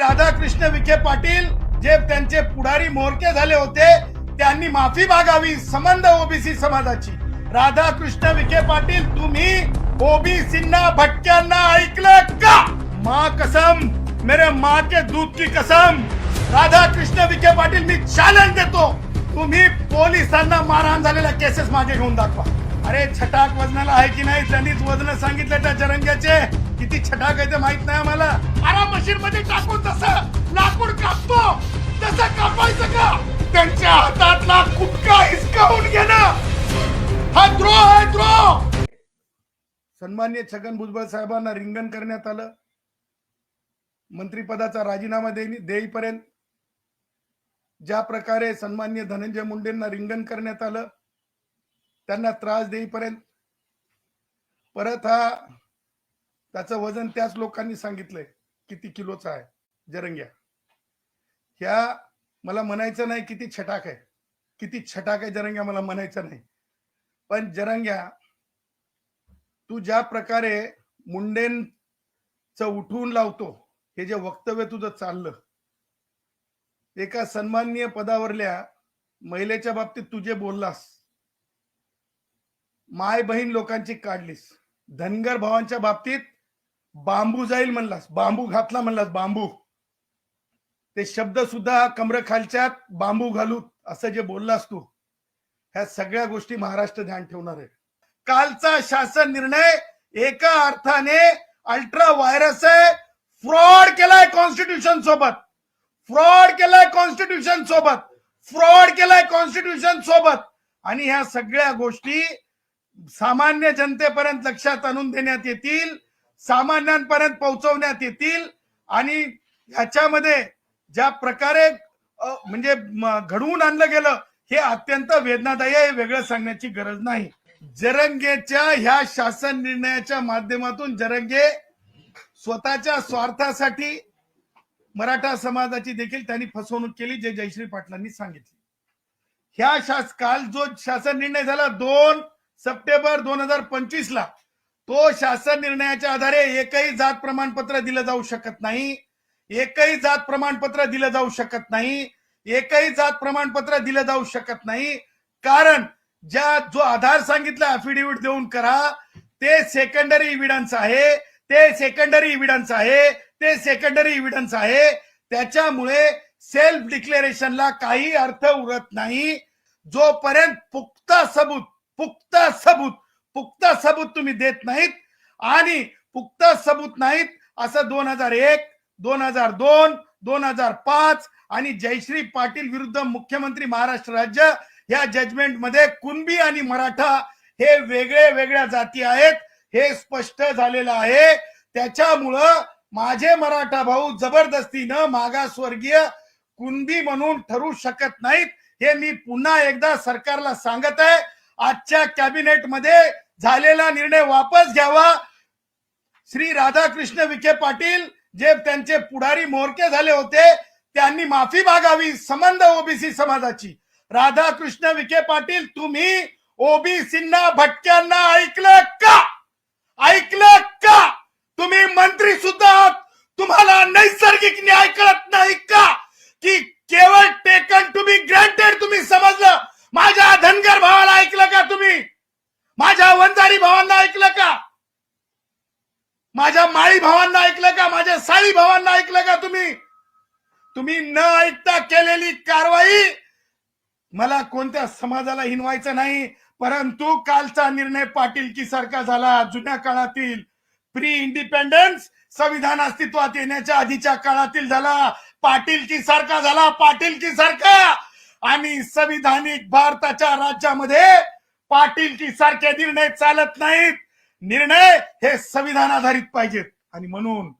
राधाकृष्ण विखे पाटील जे त्यांचे पुढारी मोरके झाले होते त्यांनी माफी मागावी संबंध ओबीसी समाजाची. राधाकृष्ण विखे पाटील तुम्ही ओबीसींना भटक्यांना ऐकलं का? मा कसम मेरे माँ के दूध की कसम. राधाकृष्ण विखे पाटील मी चॅलेंज देतो. तुम्ही पोलिसांना मारहाण झालेल्या केसेस मागे घेऊन दाखवा. अरे छटाक वजनाला आहे की नाही? त्यांनीच वजन सांगितलं त्या चरंग्याचे किती छटाक आहे ते माहीत नाही आम्हाला. आराम मशीन मध्ये टाकून तसं लाकूड कापतो. तसं कापायचं का? त्यांच्या हातातला कुटका हिसकावून घेणं. हा द्रोह आहे द्रोह. सन्मान्य छगन भुजबळ साहेबांना रिंगण करण्यात आलं. मंत्रिपदाचा राजीनामा देई देईपर्यंत ज्या प्रकारे सन्मान्य धनंजय मुंडेंना रिंगण करण्यात आलं त्यांना त्रास देईपर्यंत परत हा त्याचं वजन त्याच लोकांनी सांगितलंय किती किलोचा आहे. जरंग्या. ह्या मला म्हणायचं नाही किती छटाक आहे. किती छटाक आहे जरंग्या मला म्हणायचं नाही. पण जरंग्या तू ज्या प्रकारे मुंडेंच उठवून लावतो हे जे वक्तव्य तुझं चाललं एका सन्माननीय पदावरल्या महिलेच्या बाबतीत तू जे बोललास माय बहीण लोकांची काढलीस धनगर भावांच्या बाबतीत बांबू जाईल म्हणलास बांबू घातला म्हणलास बांबू. ते शब्द सुद्धा कमरखालच्यात बांबू घालू असं जे बोललास तू ह्या सगळ्या गोष्टी महाराष्ट्र ध्यान ठेवणार आहे. कालचा शासन निर्णय एका अर्थाने अल्ट्रा व्हायरस आहे. फ्रॉड केलाय कॉन्स्टिट्यूशन सोबत. फ्रॉड केलाय कॉन्स्टिट्यूशन सोबत. फ्रॉड केलाय कॉन्स्टिट्यूशन सोबत. आणि ह्या सगळ्या गोष्टी सामान्य जनतेपर्यंत लक्षात आणून देण्यात येतील. सामान्यांपर्यंत पोहोचवण्यात येतील. आणि ह्याच्यामध्ये ज्या प्रकारे म्हणजे घडवून आणलं गेलं हे अत्यंत वेदनादायी आहे वेगळं सांगण्याची गरज नाही. जरंगेच्या ह्या शासन निर्णयाच्या माध्यमातून जरंगे स्वतःच्या स्वार्थासाठी मराठा समाजाची देखील त्यांनी फसवणूक केली जे जयश्री पाटलांनी सांगितले. ह्या शास काल जो शासन निर्णय झाला दोन सप्टेंबर दोन हजार पंचवीस ला तो शासन निर्णयाच्या आधारे एकही जात प्रमाणपत्र दिलं जाऊ शकत नाही एकही जात प्रमाणपत्र दिलं जाऊ शकत नाही एकही जात प्रमाणपत्र दिलं जाऊ शकत नाही. कारण ज्या जो आधार सांगितला अफिडेव्हिट देऊन करा ते सेकंडरी इव्हिडन्स आहे ते सेकंडरी इव्हिडन्स आहे ते सेकंडरी इव्हिडन्स आहे. त्याच्यामुळे सेल्फ डिक्लेरेशनला काही अर्थ उरत नाही. जोपर्यंत पुख्ता सबूत पुख्ता सबूत पुख्ता सबूत तुम्ही देत नाहीत आणि पुख्ता सबूत नाहीत असं दोन हजार एक दोन हजार दोन दोन हजार पाच आणि जयश्री पाटील विरुद्ध मुख्यमंत्री महाराष्ट्र राज्य या जजमेंटमध्ये कुणबी आणि मराठा हे वेगळे वेगळ्या जाती आहेत हे स्पष्ट झालेलं आहे. त्याच्यामुळं माझे मराठा भाऊ जबरदस्तीनं मागासवर्गीय कुणबी म्हणून ठरू शकत नाहीत हे मी पुन्हा एकदा सरकारला सांगत आहे. आजच्या कॅबिनेटमध्ये झालेला निर्णय वापस घ्यावा. श्री राधाकृष्ण विखे पाटील जे त्यांचे पुढारी मोरके झाले होते त्यांनी माफी मागावी संबंध ओबीसी समाजाची. राधाकृष्ण विखे पाटील तुम्ही ओबीसींना भटक्यांना ऐकलं का? ऐकलं का? तुम्ही मंत्री सुद्धा आहात. तुम्हाला नैसर्गिक न्याय कळत नाही का? की केवळ टेकन टू बी ग्रँटेड तुम्ही समजलं? माझ्या धनगर भावाला ऐकलं का तुम्ही? माझ्या वंजारी भावांना ऐकलं का? माझ्या माळी भावांना ऐकलं का? माझ्या साळी भावांना ऐकलं का तुम्ही? तुम्ही न ऐकता केलेली कारवाई मला कोणत्या समाजाला हिनवायचं नाही परंतु कालचा निर्णय पाटीलकी सारखा झाला. जुन्या काळातील प्री इंडिपेंडन्स संविधान अस्तित्वात येण्याच्या आधीच्या काळातील झाला. पाटीलकी सारखा झाला. पाटीलकी सारखा आणि संविधानिक भारताच्या राज्यामध्ये पाटीलकी सारखे निर्णय चालत नाहीत. निर्णय हे संविधान आधारित पाहिजेत. आणि म्हणून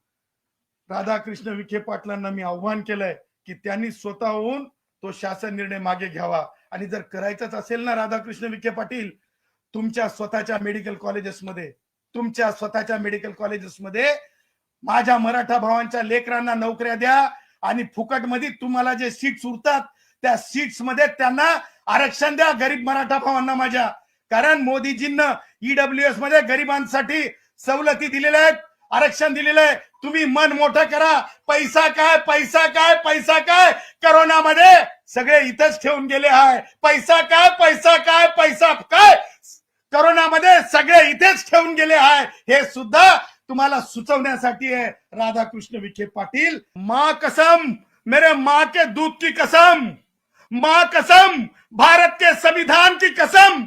राधाकृष्ण विखे पाटलांना मी आव्हान केलंय की त्यांनी स्वतःहून तो शासन निर्णय मागे घ्यावा. आणि जर करायचंच असेल ना राधाकृष्ण विखे पाटील तुमच्या स्वतःच्या मेडिकल कॉलेजेसमध्ये तुमच्या स्वतःच्या मेडिकल कॉलेजेसमध्ये माझ्या मराठा भावांच्या लेकरांना नोकऱ्या द्या आणि फुकटमध्ये तुम्हाला जे सीट्स उरतात त्या सीट्समध्ये त्यांना आरक्षण द्या गरीब मराठा भावांना माझ्या. कारण मोदीजींना ईडब्ल्यू एसमध्ये गरिबांसाठी सवलती दिलेल्या आहेत आरक्षण दिलेलं आहे. तुम्ही मन मोठं करा. पैसा काय पैसा काय पैसा काय? करोनामध्ये सगळे इथंच ठेवून गेले आहे पैसा काय पैसा काय पैसा काय? करोनामध्ये सगळे इथेच ठेवून गेले आहे हे सुद्धा तुम्हाला सुचवण्यासाठी आहे. राधाकृष्ण विखे पाटील माँ कसम मेरे माँ के दूध की कसम. माँ कसम, भारत के संविधान की कसम,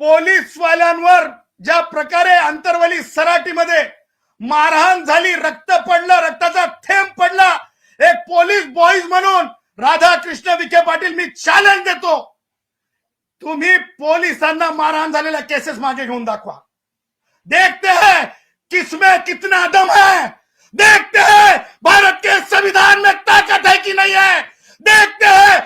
पोलीस वाल्यांवर ज्या प्रकारे अंतरवली सराटीमध्ये मारहाण झाली, रक्त पडलं, रक्ताचा थेंब पडला, एक पोलीस बॉईज म्हणून राधाकृष्ण विखे पाटील मी चॅलेंज देतो. तुम्ही पोलिसांना मारहाण झालेल्या केसेस मागे घेऊन दाखवा. देखते हैं किसमें कितना दम है. देखते हैं भारत के संविधान में ताकत है कि नहीं है. देखते हैं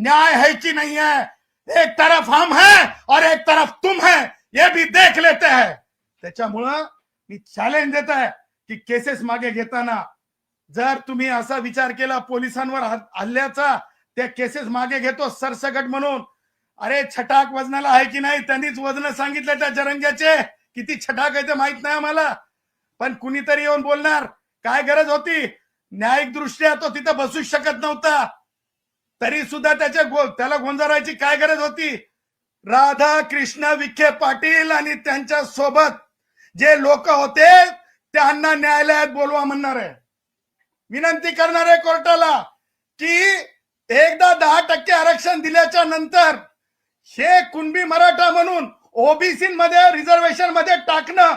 न्याय है कि नहीं है? एक तरफ हम हैं और एक तरफ तुम है। ये भी देख लेते हैं। त्याच्यामुळं मी चॅलेंज देत आहे की केसेस मागे घेताना जर तुम्ही असा विचार केला पोलिसांवर हल्ल्याचा त्या केसेस मागे घेतो सरसकट म्हणून. अरे छटाक वजनाला आहे की नाही? त्यांनीच वजन सांगितलं त्या जरंग्याचे. किती छटाक आहे ते माहीत नाही आम्हाला. पण कुणीतरी येऊन बोलणार काय गरज होती? न्यायिक दृष्ट्या तो तिथं बसूच शकत नव्हता. तरी सुद्धा त्याच्या गो त्याला गोंजारायची काय गरज होती? राधा कृष्ण विखे पाटील आणि त्यांच्यासोबत जे लोक होते त्यांना न्यायालयात बोलवा म्हणणार आहे. विनंती करणार आहे कोर्टाला की एकदा दहा टक्के आरक्षण दिल्याच्या नंतर हे कुणबी मराठा म्हणून ओबीसी मध्ये रिझर्वेशनमध्ये टाकणं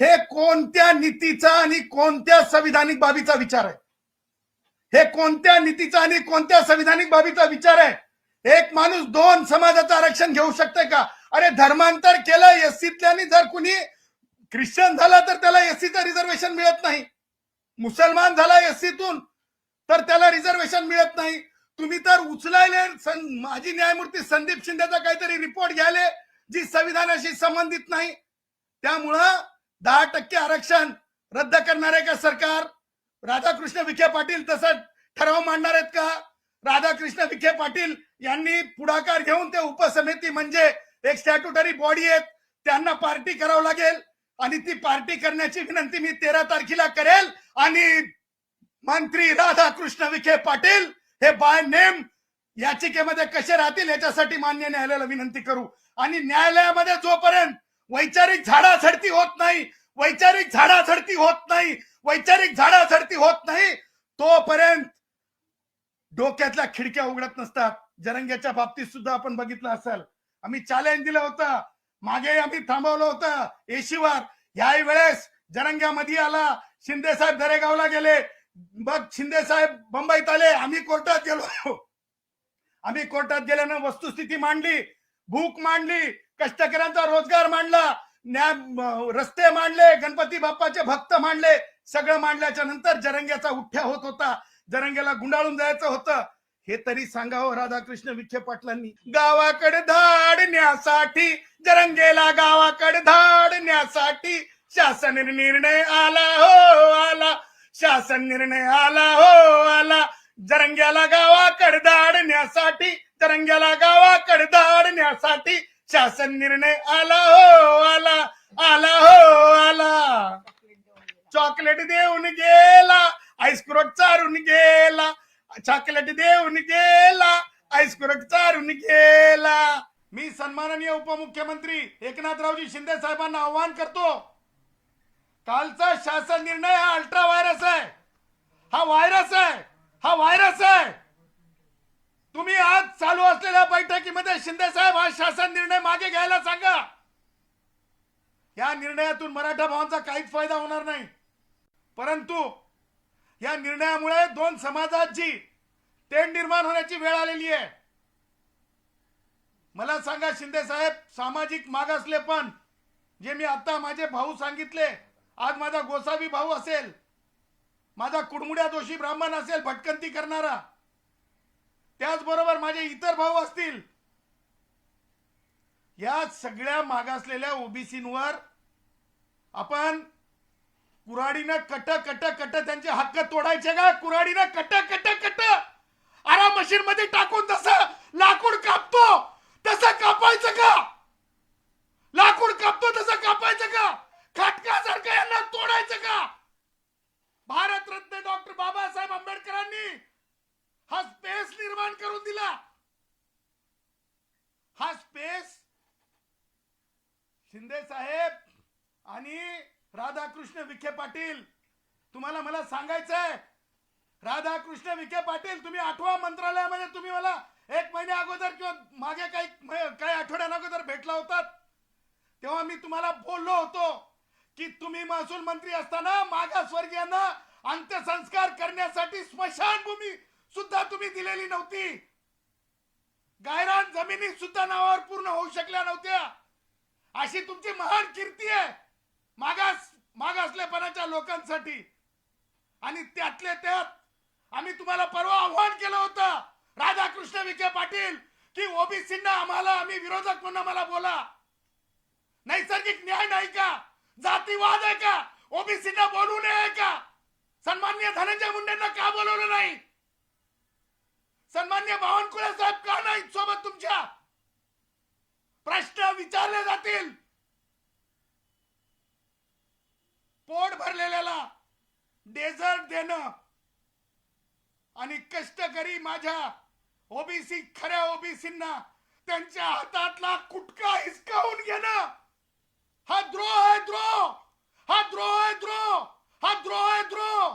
हे कोणत्या नीतीचा आणि कोणत्या संविधानिक बाबीचा विचार आहे? हे कोणत्या नीतीचा आणि कोणत्या संविधानिक बाबीचा विचार आहे? एक माणूस दोन समाजाचं आरक्षण घेऊ शकते का? अरे धर्मांतर केलं एससीतल्यानी जर कुणी ख्रिश्चन झाला तर त्याला एससीचं रिझर्वेशन मिळत नाही. मुसलमान झाला एससीतून तर त्याला रिझर्वेशन मिळत नाही. तुम्ही तर उचलायले माजी न्यायमूर्ती संदीप शिंदेचा काहीतरी रिपोर्ट घ्यायले जी संविधानाशी संबंधित नाही. त्यामुळं दहा टक्के आरक्षण रद्द करणार आहे का सरकार? राधाकृष्ण विखे पाटील तसं ठराव मांडणार आहेत का? राधाकृष्ण विखे पाटील यांनी पुढाकार घेऊन ते उपसमिती म्हणजे एक स्टॅट्युटरी बॉडी आहेत त्यांना पार्टी करावं लागेल आणि ती पार्टी करण्याची विनंती मी तेरा तारखेला करेल आणि मंत्री राधाकृष्ण विखे पाटील हे बाय नेम याचिकेमध्ये कसे राहतील याच्यासाठी मान्य न्यायालयाला विनंती करू. आणि न्यायालयामध्ये जोपर्यंत वैचारिक झाडाझडती होत नाही वैचारिक झाडाझडती होत नाही वैचारिक झाडाझडती होत नाही तोपर्यंत डोक्यातल्या खिडक्या उघडत नसतात. जरंग्याच्या बाबतीत सुद्धा आपण बघितलं असेल. आम्ही चॅलेंज दिलं होतं. मागे आम्ही थांबवलं होतं. एशीवर याही वेळेस जरंग्यामध्ये आला. शिंदे साहेब दरेगावला गेले. बघ शिंदे साहेब मुंबईत आले. आम्ही कोर्टात गेलो. आम्ही कोर्टात गेल्यानं वस्तुस्थिती मांडली. भूक मांडली. कष्टकऱ्यांचा रोजगार मांडला. न्याय रस्ते मांडले. गणपती बाप्पाचे भक्त मांडले. सगळं मांडल्याच्या नंतर जरंग्याचा उठ्ठ्या होत होता. जरंग्याला गुंडाळून जायचं होतं. हे तरी सांगावं राधाकृष्ण विखे पाटलांनी. गावाकडे धाडण्यासाठी जरंगेला गावाकडे धाडण्यासाठी शासन निर्णय आला हो आला. शासन निर्णय आला हो आला. जरंग्याला गावाकडे धाडण्यासाठी जरंग्याला गावाकडे धाडण्यासाठी शासन निर्णय आला हो आला आला हो आला चॉकलेट देऊन गेला आईस्क्रोट चारून गेला चॉकलेट देऊन गेला आईस्क्रोट चारून गेला मी सन्माननीय उपमुख्यमंत्री एकनाथरावजी शिंदे साहेबांना आव्हान करतो कालचा शासन निर्णय हा अल्ट्रा व्हायरस आहे हा व्हायरस आहे हा व्हायरस आहे तुम्ही आज चालू असलेल्या बैठकीमध्ये शिंदे साहेब हा शासन निर्णय मागे घ्यायला सांगा या निर्णयातून मराठा भावांचा काहीच फायदा होणार नाही परंतु या निर्णयामुळे दोन समाजाची तेढ निर्माण होण्याची वेळ आलेली आहे. मला सांगा शिंदे साहेब सामाजिक मागासले पण जे मी आता माझे भाऊ सांगितले आज माझा गोसावी भाऊ असेल माझा कुडमुड्या दोषी ब्राह्मण असेल भटकंती करणारा त्याचबरोबर माझे इतर भाऊ असतील या सगळ्या मागासलेल्या ओबीसींवर आपण कुराडीनं कट कट कट त्यांचे हक्क तोडायचे का? कुराडीनं कट कट कट. आरा मशीन मध्ये टाकून तस लाकूड कापतो तसं कापायचं का? लाकूड कापतो तसं कापायचं करायचं का? भारतरत्न डॉक्टर बाबासाहेब आंबेडकरांनी हा स्पेस निर्माण करून दिला. हा स्पेस शिंदे साहेब आणि राधाकृष्ण विखे पाटील तुम्हाला मला सांगायचंय. राधाकृष्ण विखे पाटील तुम्ही आठवा मंत्रालयामध्ये तुम्ही मला एक महिन्या अगोदर किंवा मागे काही काही आठवड्यां अगोदर भेटला होतात. तेव्हा मी तुम्हाला बोललो होतो की तुम्ही महसूल मंत्री असताना मागासवर्गीयांना अंत्यसंस्कार करण्यासाठी स्मशानभूमी सुद्धा तुम्ही दिलेली नव्हती. गायरान जमिनी सुद्धा नावावर पूर्ण होऊ शकल्या नव्हत्या. अशी तुमची महान कीर्ती आहे. मागास मागासलेपणाच्या लोकांसाठी. आणि त्यातले त्यात आम्ही तुम्हाला परवा आव्हान केलं होतं राधाकृष्ण विखे पाटील की ओबीसींना आम्हाला आम्ही विरोधक म्हणून आम्हाला बोला. नैसर्गिक न्याय नाही का? जातीवाद आहे का? ओबीसींना बोलू नये का? सन्मान्य धनंजय मुंडेंना का बोलवलं नाही? सन्मान्य बावनकुळे साहेब का नाहीत सोबत तुमच्या? प्रश्न विचारले जातील. पोट भरलेल्याला डेझर्ट देणं आणि कष्टकरी माझ्या ओबीसी खऱ्या ओबीसींना त्यांच्या हातातला कुटका हिसकावून घेणं. हा द्रोह आहे द्रोह! हा द्रोह आहे द्रोह! हा द्रोह आहे द्रोह!